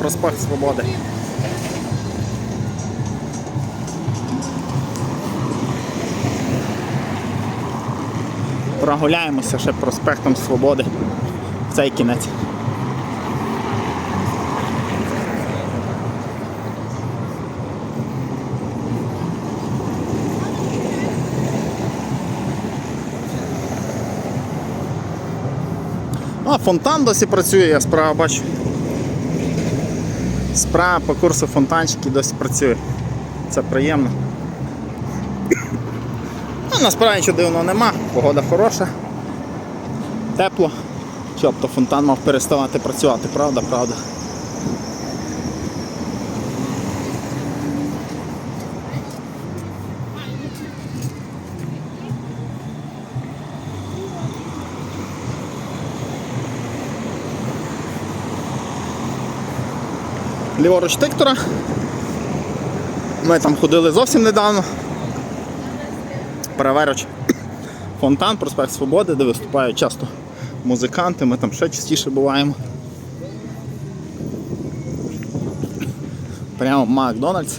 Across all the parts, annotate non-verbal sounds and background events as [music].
проспект Свободи. Прогуляємося ще проспектом Свободи в цей кінець. А, фонтан досі працює, я справа бачу. Справа по курсу фонтанчики досі працює. Це приємно. Ну, насправді нічого дивного нема, погода хороша, тепло. Тобто фонтан мав переставати працювати, правда, правда. Ліворуч Тиктора. Ми там ходили зовсім недавно. Праворуч фонтан, проспект Свободи, де виступають часто музиканти, ми там ще частіше буваємо. Прямо Макдональдс.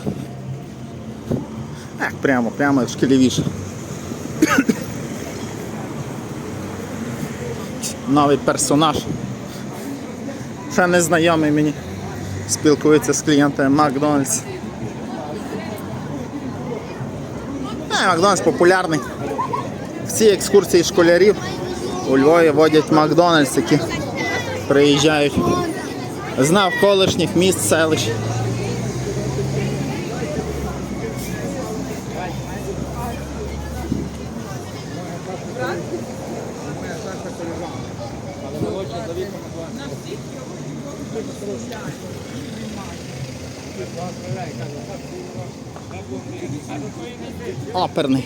Як прямо, прямо трошки лівіше. Новий персонаж. Ще незнайомий мені. Спілкується з клієнтами Макдональдс. Е, Макдональдс популярний. Всі екскурсії школярів у Львові водять Макдональдс, які приїжджають з навколишніх міст, селищ. Оперний.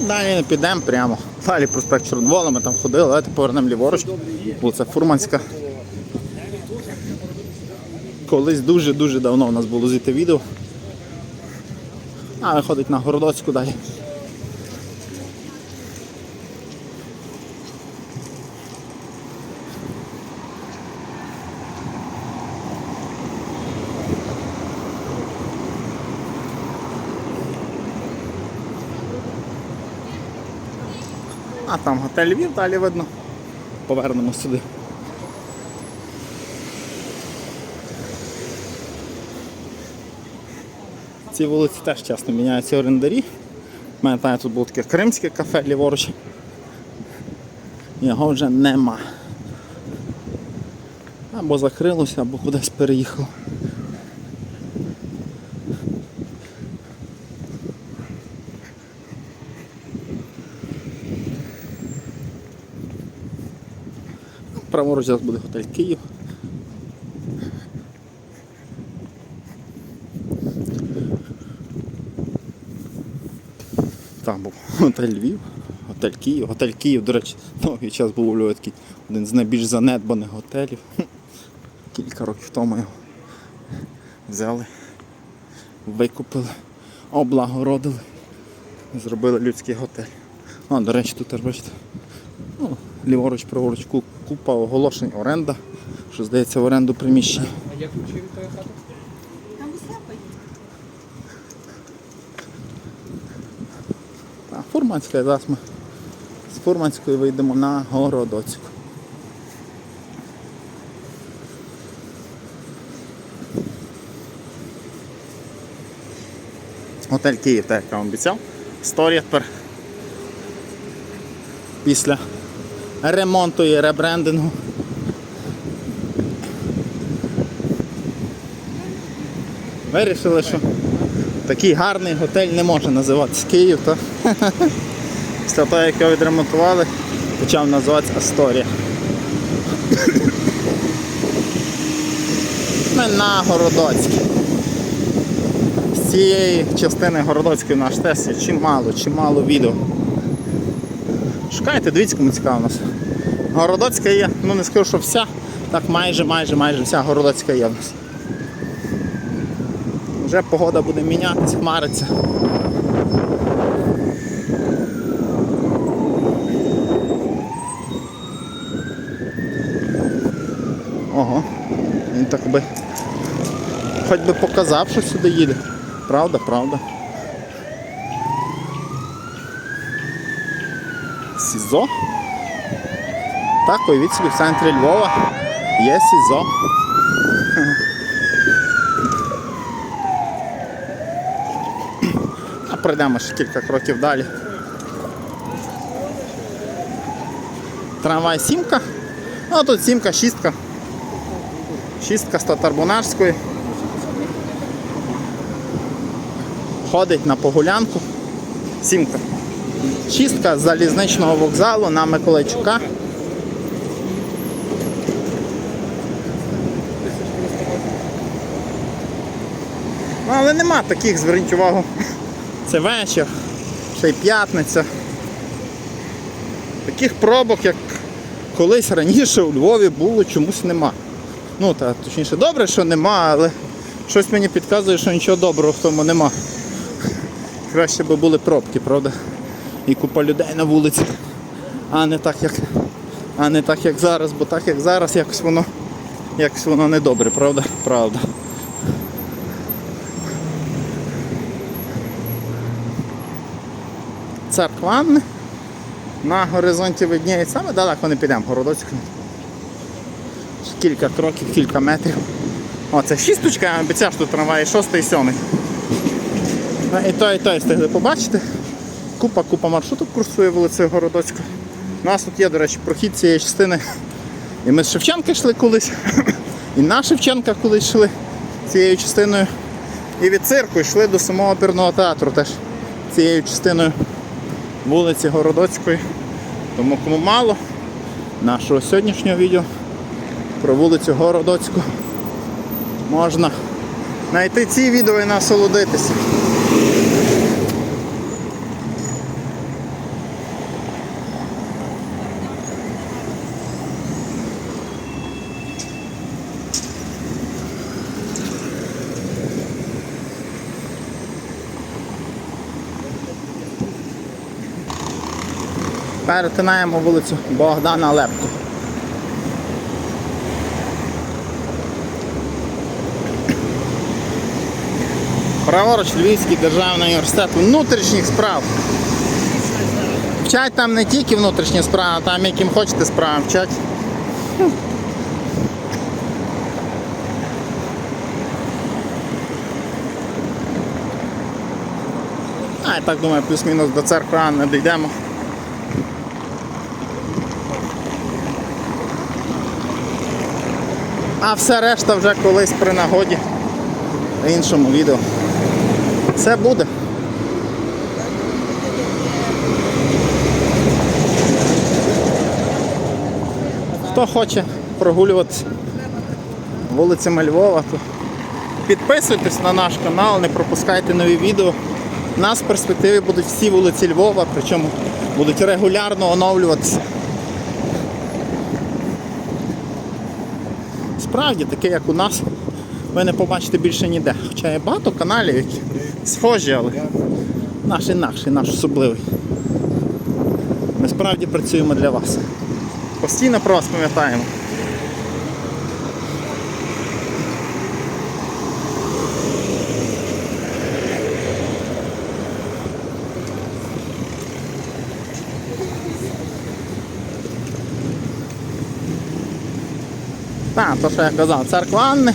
Ну, Далі не підемо прямо. Далі проспект Чорновола, ми там ходили, давайте повернемо ліворуч. Вулиця Фурманська. Колись дуже-дуже давно у нас було звідти відео. А виходить на Городоцьку далі. А там готель Львів, далі видно. Повернемо сюди. Ці вулиці теж часто міняються орендарі. У мене там тут було таке кримське кафе ліворуч. Його вже нема. Або закрилося, або кудись переїхало. Праворуч зараз буде готель Київ. Там був готель Львів, готель Київ. Готель Київ, до речі, довгий час був у Львові такий один з найбільш занедбаних готелів. Кілька років тому його взяли, викупили, облагородили, зробили людський готель. А, до речі, тут теж бачите. Ну, ліворуч, праворуч ку- купа оголошень, оренда, що здається в оренду приміщення. А як ключі від тої хати? Там. А, Фурманська, зараз ми з Фурманської вийдемо на Городоцьку. Готель Київ, так як я вам обіцяв. Історія тепер після ремонту і ребрендингу. Вирішили, що такий гарний готель не може називатися Київ, то [laughs] після того, як його відремонтували, почав називатися Асторія. Ми на Городоцькій. З цієї частини Городоцької наш тест чимало, чимало відео. Шукайте, дивіться, кому цікаво у нас. Городоцька є, ну не скажу, що вся, так майже, майже, майже вся городоцька є в нас. Вже погода буде мінятися, хмариться. Ого, він так би хоч би показав, що сюди їде. Правда, правда. СІЗО. Так, уявіть собі, в центрі Львова є СІЗО. А пройдемо ще кілька кроків далі. Трамвай сімка. Ну, а тут сімка, шістка. Шістка з Татарбунарської. Ходить на погулянку. Сімка. Шістка з залізничного вокзалу на Миколайчука. Ну, але нема таких, зверніть увагу. Це вечір, ще й п'ятниця. Таких пробок, як колись раніше у Львові було, чомусь нема. Ну, та, точніше, добре, що нема, але щось мені підказує, що нічого доброго в тому нема. Краще би були пробки, правда? І купа людей на вулиці. А не так, як, а не так, як зараз, бо так як зараз якось воно, якось воно не добре, правда? Правда. Церква. На горизонті видніється, саме далеко не підемо, городоцьку. Кілька кроків, кілька метрів. О, це шісточка, я обіцяв, що тут трамваї шостий і сьомий. І той, і той встигли побачити. Купа, купа маршруток курсує вулицею Городоцьку. У нас тут є, до речі, прохід цієї частини. І ми з Шевченка йшли колись, і на Шевченка колись йшли цією частиною. І від цирку йшли до самого оперного театру теж цією частиною вулиці Городоцької. Тому кому мало нашого сьогоднішнього відео про вулицю Городоцьку можна знайти ці відео і насолодитися. Перетинаємо вулицю Богдана Лепко. Праворуч Львівський державний університет внутрішніх справ. Вчать там не тільки внутрішні справи, а там яким хочете справи вчать. А, я так думаю, плюс-мінус до церкви Анни дійдемо. А все решта вже колись при нагоді в іншому відео. Все буде. Хто хоче прогулюватися вулицями Львова, то підписуйтесь на наш канал, не пропускайте нові відео. У нас в перспективі будуть всі вулиці Львова, причому будуть регулярно оновлюватися. Справді таке, як у нас, ви не побачите більше ніде. Хоча є багато каналів, які схожі, але наш інакший, наш особливий. Ми справді працюємо для вас. Постійно про вас пам'ятаємо. Так, то що я казав, церква Анни.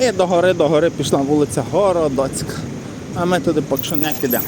І до гори, до гори пішла вулиця Городоцька. А ми туди поки що не підемо.